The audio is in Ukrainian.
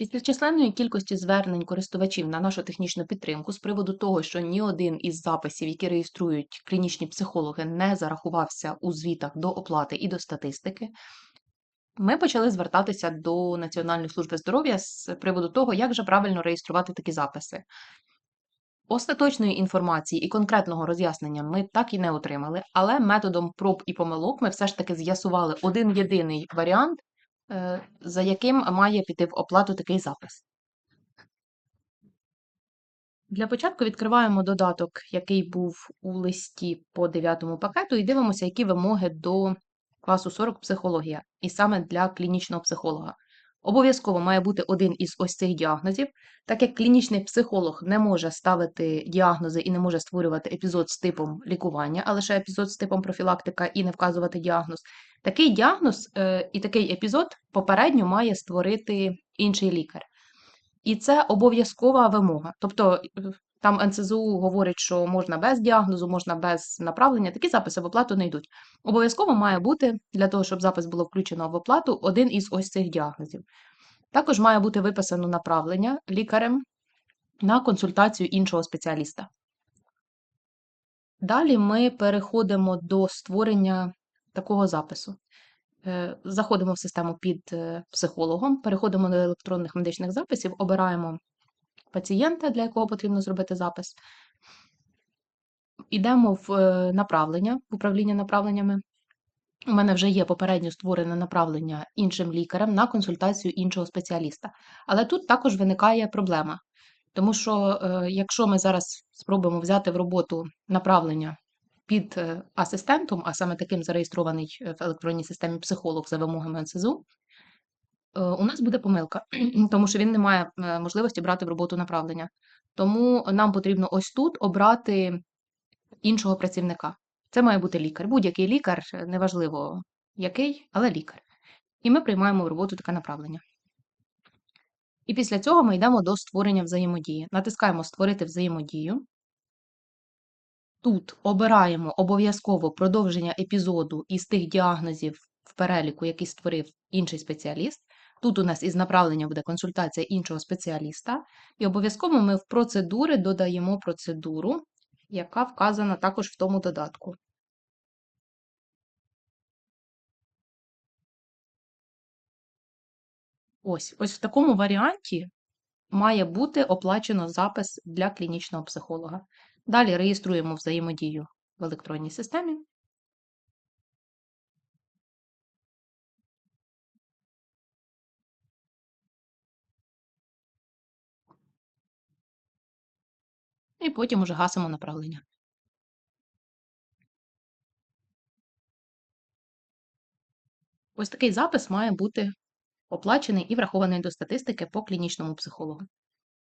Після численної кількості звернень користувачів на нашу технічну підтримку з приводу того, що ні один із записів, які реєструють клінічні психологи, не зарахувався у звітах до оплати і до статистики, ми почали звертатися до Національної служби здоров'я з приводу того, як же правильно реєструвати такі записи. Остаточної інформації і конкретного роз'яснення ми так і не отримали, але методом проб і помилок ми все ж таки з'ясували один єдиний варіант, за яким має піти в оплату такий запис. Для початку відкриваємо додаток, який був у листі по 9 пакету, і дивимося, які вимоги до класу 40 психологія, і саме для клінічного психолога. Обов'язково має бути один із ось цих діагнозів, так як клінічний психолог не може ставити діагнози і не може створювати епізод з типом лікування, а лише епізод з типом профілактика і не вказувати діагноз. Такий діагноз е, і такий епізод попередньо має створити інший лікар. І це обов'язкова вимога. Тобто е, там НСЗУ говорить, що можна без діагнозу, можна без направлення. Такі записи в оплату не йдуть. Обов'язково має бути для того, щоб запис було включено в оплату, один із ось цих діагнозів. Також має бути виписано направлення лікарем на консультацію іншого спеціаліста. Далі ми переходимо до створення такого запису. Е, Заходимо в систему під е, психологом, переходимо до електронних медичних записів, обираємо пацієнта, для якого потрібно зробити запис. Йдемо в е, направлення, в управління направленнями. У мене вже є попередньо створене направлення іншим лікарем на консультацію іншого спеціаліста. Але тут також виникає проблема. Тому що, е, якщо ми зараз спробуємо взяти в роботу направлення під е, асистентом, а саме таким зареєстрований в електронній системі психолог за вимогами НСЗУ, у нас буде помилка, тому що він не має е, можливості брати в роботу направлення. Тому нам потрібно ось тут обрати іншого працівника. Це має бути лікар. Будь-який лікар, е, неважливо який, але лікар. І ми приймаємо в роботу таке направлення. І після цього ми йдемо до створення взаємодії. Натискаємо Створити взаємодію. Тут обираємо обов'язково продовження епізоду із тих діагнозів в переліку, який створив інший спеціаліст. Тут у нас із направлення буде консультація іншого спеціаліста. І обов'язково ми в процедури додаємо процедуру, яка вказана також в тому додатку. Ось, ось в такому варіанті має бути оплачено запис для клінічного психолога. Далі реєструємо взаємодію в електронній системі. І потім уже гасимо направлення. Ось такий запис має бути оплачений і врахований до статистики по клінічному психологу.